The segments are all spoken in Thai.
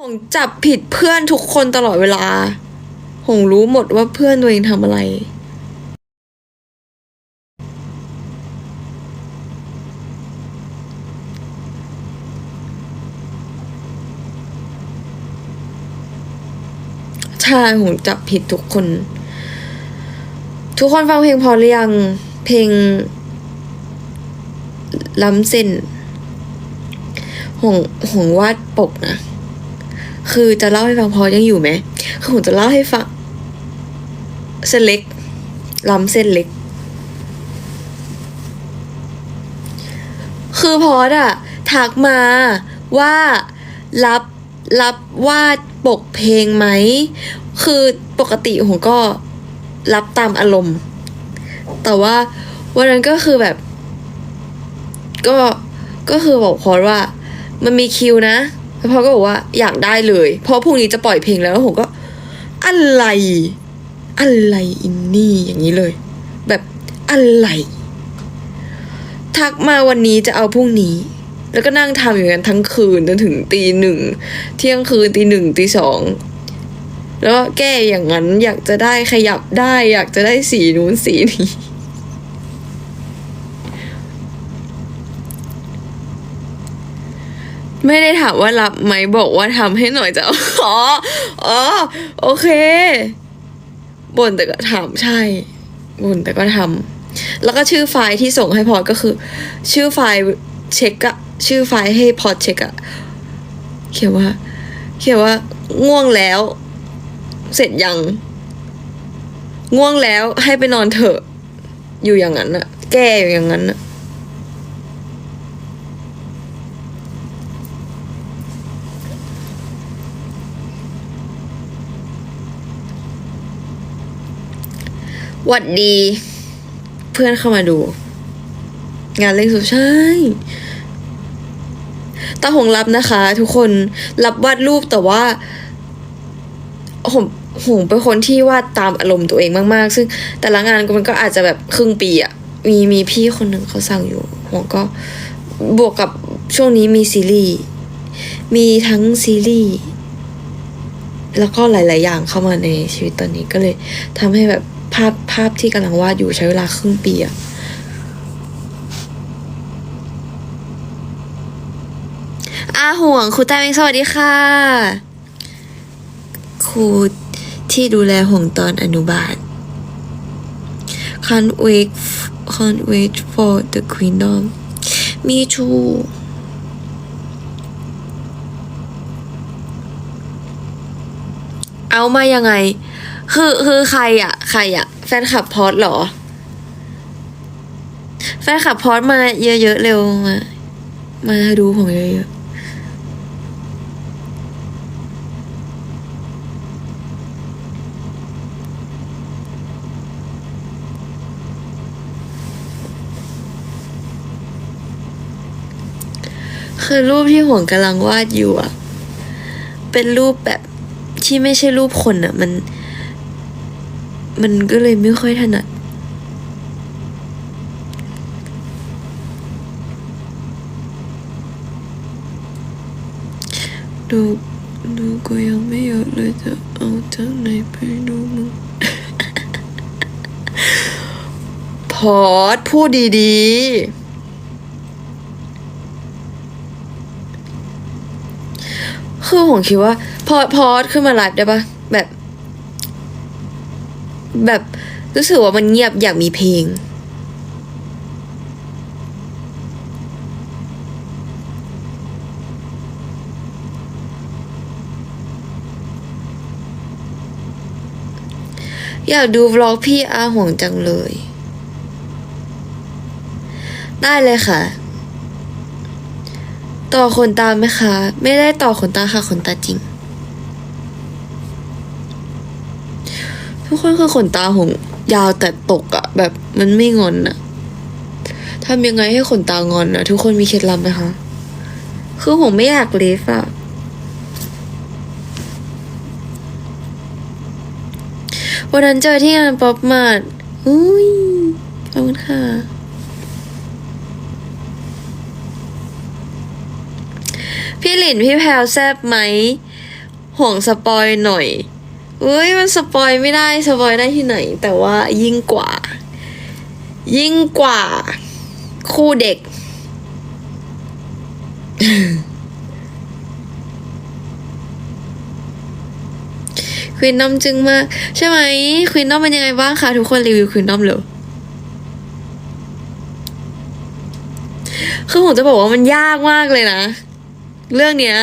หงจับผิดเพื่อนทุกคนตลอดเวลา หงรู้หมดว่าเพื่อนตัวเองทำอะไร ใช่หงจับผิดทุกคน ทุกคนฟังเพลงพอหรือยัง เพลงล้ำเส้น หงหงวาดปกนะ คือจะเล่าให้ฟังพอยังอยู่ไหมคือผมจะเล่าให้ฟังเส้นเล็กล้ำเส้นเล็ก คือพอดอะทักมาว่ารับรับวาดปกเพลงไหม คือปกติผมก็รับตามอารมณ์ แต่ว่าวันนั้นก็คือแบบ ก็ก็คือบอกพอดว่า มันมีคิวนะ แล้วพ่อก็บอกว่าอยากได้เลย เพราะพรุ่งนี้จะปล่อยเพลงแล้วแล้วผมก็ อะไร อะไรอินนี่อย่างนี้เลย แบบอะไร ทักมาวันนี้จะเอาพรุ่งนี้ แล้วก็นั่งทำอย่างนั้นทั้งคืนจนถึงตีหนึ่งเที่ยงคืนตีหนึ่งตีสองแล้วก็แก้อย่างนั้นอยากจะได้ขยับได้ อยากจะได้สีนู้นสีนี้ ไม่ได้ถามว่ารับไหมบอกว่าทำให้หน่อยจะอ๋ออ๋อโอเคบ่นแต่ก็ทำใช่บ่นแต่ก็ทำแล้วก็ชื่อไฟล์ที่ส่งให้พอตก็คือ ชื่อไฟล์เช็คอะชื่อไฟล์ให้พอตเช็คอะเขียนว่า เขียนว่า ง่วงแล้ว เสร็จยัง ง่วงแล้วให้ไปนอนเถอะ อยู่อย่างนั้นอะแก้อยู่อย่างนั้นอะ หวัดดี เพื่อนเข้ามาดู งานเล่นสุดใช่ตาหงรับนะคะ ทุกคนรับวาดรูปแต่ว่าผมหงเป็นคนที่วาดตามอารมณ์ตัวเองมากๆ ซึ่งแต่ละงานมันก็อาจจะแบบครึ่งปีอะมีมีพี่คนหนึ่งเขาสั่งอยู่หงก็บวกกับช่วงนี้มีซีรีส์มีทั้งซีรีส์แล้วก็หลาย ๆ อย่างเข้ามาในชีวิตตอนนี้ก็เลยทำให้แบบ ภาพภาพที่กำลังวาดอยู่ใช้เวลาครึ่งปีอะอาห่วงครูแต้มเองสวัสดีค่ะ ครูที่ดูแลห่วงตอนอนุบาล can't wait can't wait for the kingdom me too เอามายังไง คือคือใครอะใครอะแฟนคลับพอดเหรอ แฟนคลับพอดมาเยอะๆเร็วมา มาดูผมเยอะๆคือรูปที่ห่วงกำลังวาดอยู่อะเป็นรูปแบบที่ไม่ใช่รูปคนอะมัน มันก็เลยไม่ค่อยถนัดดูดูก็ยังไม่เยอะเลยจะเอาจากไหนไปดูมึงพอดพูดดีๆ คือผมคิดว่า พอพอดขึ้นมาไลฟ์ได้ปะ แบบรู้สึกว่ามันเงียบอยากมีเพลง อยากดูวล็อกพี่อาห่วงจังเลย ได้เลยค่ะ ต่อขนตาไหมคะ ไม่ได้ต่อขนตาค่ะขนตาจริง ทุกคนคือขนตาหงยาวแต่ตกอะแบบมันไม่งอนอะทำยังไงให้ขนตางอนอะทุกคนมีเคล็ดลับไหมคะ คือผมไม่อยากเลฟอะวันนั้นเจอที่งานป๊อปมาร์ทอุ้ยขอบคุณค่ะ พี่หลินพี่แพลวแซบไหมห่วงสปอยหน่อย เอ้ยมันสปอยไม่ได้สปอยได้ที่ไหน แต่ว่ายิ่งกว่า ยิ่งกว่า คู่เด็ก ควินนอมจึงมาก ใช่ไหมควินนอมเป็นยังไงบ้างคะทุกคนรีวิวควินนอมเร็วคือผมจะบอกว่ามันยากมากเลยนะ เรื่องเนี้ย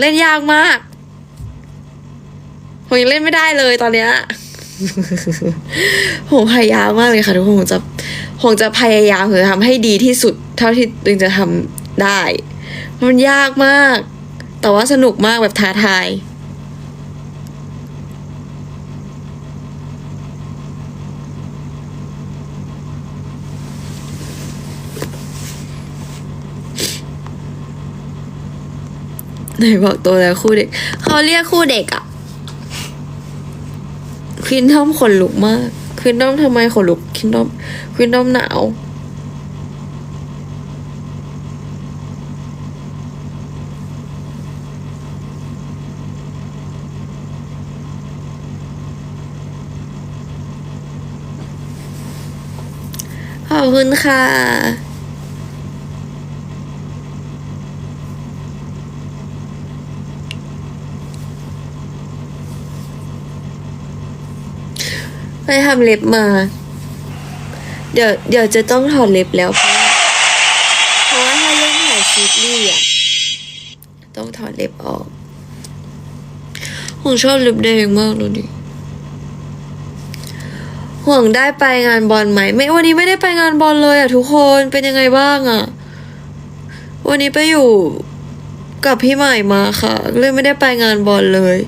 เล่นยากมาก ผมยังเล่นไม่ได้เลยตอนเนี้ยผมพยายามมากเลยค่ะทุกคนผมจะผมจะพยายามคือทำให้ดีที่สุด เท่าที่ตัวเองจะทำได้ มันยากมาก แต่ว่าสนุกมากแบบท้าทายไหนบอกตัวแล้วคู่เด็ก เขาเรียกคู่เด็กอะ ควินทอมขนลุกมาก ควินทอมทำไมขนลุก ควินทอม ควินทอมหนาว ขอบคุณค่ะ ไปทำเล็บมา เดี๋ยวเดี๋ยวจะต้องถอดเล็บแล้ว เพราะว่าเพราะว่าถ้าเริ่มถ่ายซีรีส์อะต้องถอดเล็บออกผมชอบเล็บแดงมากเลยดิห่วงได้ไปงานบอลไหม ไม่วันนี้ไม่ได้ไปงานบอลเลยอะทุกคนเป็นยังไงบ้างอะ วันนี้ไปอยู่กับพี่ใหม่มาค่ะเลยไม่ได้ไปงานบอลเลย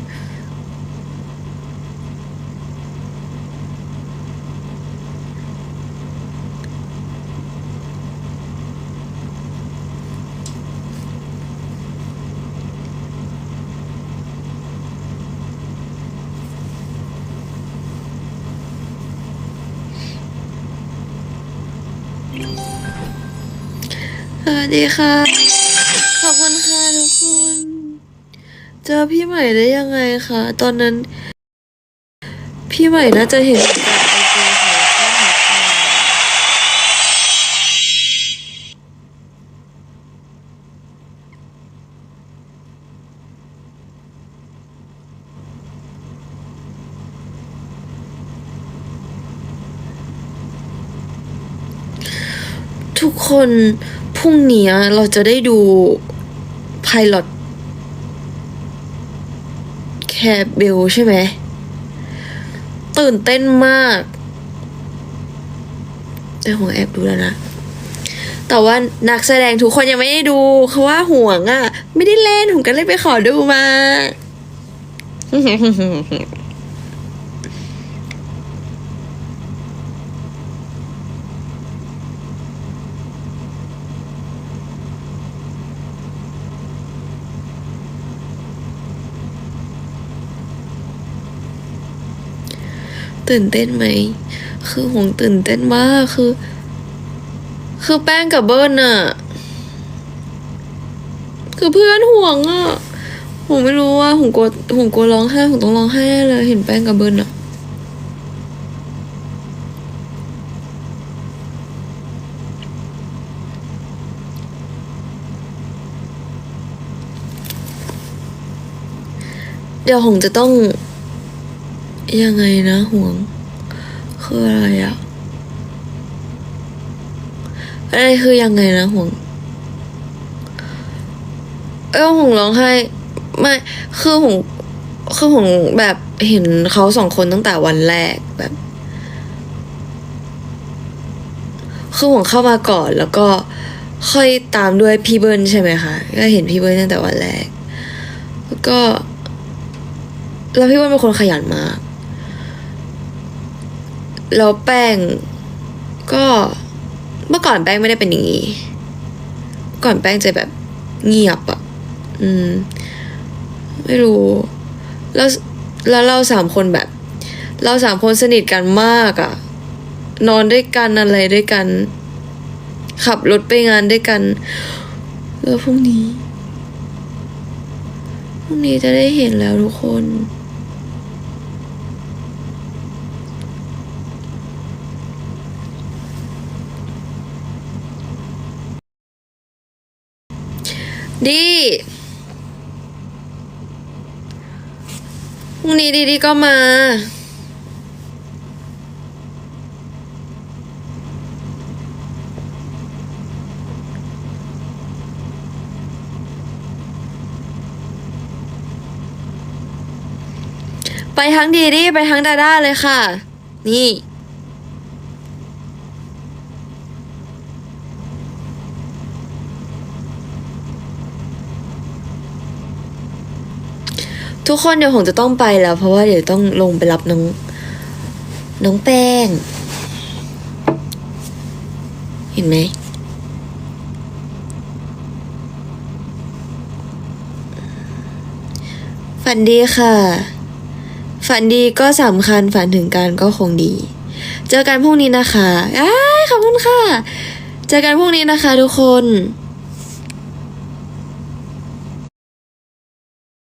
สวัสดีค่ะ ขอบคุณค่ะทุกคน เจอพี่ใหม่ได้ยังไงคะ ตอนนั้น พี่ใหม่น่าจะเห็นจากไอจีค่ะก็ทักมา ทุกคนพรุ่งนี้เราจะได้ดูไพลอตแคบเบลใช่ไหม ตื่นเต้นมาก แต่ห่วงแอบดูแล้วนะ แต่ว่านักแสดงทุกคนยังไม่ได้ดูเขาว่าห่วงอะ ไม่ได้เล่นผมก็เลยไปขอดูมา ตื่นเต้นไหม คือห่วงตื่นเต้นมากคือ คือแป้งกับเบิ้ลน่ะคือเพื่อนห่วงอะผมไม่รู้ว่าผมกลัวผมกลัวร้องไห้ผมต้องร้องไห้เลยเห็นแป้งกับเบิ้ลอะเดี๋ยวผมจะต้อง ยังไงนะห่วง คืออะไรอะอะไรคือยังไงนะห่วง เออห่วงร้องไห้ไม่คือห่วงคือห่วงแบบเห็นเขาสองคนตั้งแต่วันแรกแบบ คือห่วงเข้ามาก่อนแล้วก็ค่อยตามด้วยพี่เบิ้ลใช่ไหมคะก็เห็นพี่เบิ้ลตั้งแต่วันแรก แล้วก็แล้วพี่เบิ้ลเป็นคนขยันมาก แล้วแป้งก็เมื่อก่อนแป้งไม่ได้เป็นอย่างนี้ ก่อนแป้งจะแบบเงียบอะอืม ไม่รู้ แล้วแล้วเราสามคนแบบ เราสามคนสนิทกันมากอะนอนด้วยกันอะไรด้วยกัน ขับรถไปงานด้วยกัน แล้วพรุ่งนี้ พรุ่งนี้จะได้เห็นแล้วทุกคน ดีพรุ่งนี้ดีดีก็มา ไปทั้งดีดีไปทั้งดาด้าเลยค่ะ นี่ ทุกคนเดี๋ยวผมจะต้องไปแล้ว เพราะว่าเดี๋ยวต้องลงไปรับน้องน้องแป้ง เห็นไหมฝันดีค่ะ ฝันดีก็สำคัญฝันถึงกันก็คงดี เจอกันพรุ่งนี้นะคะอ้าขอบคุณค่ะ เจอกันพรุ่งนี้นะคะทุกคน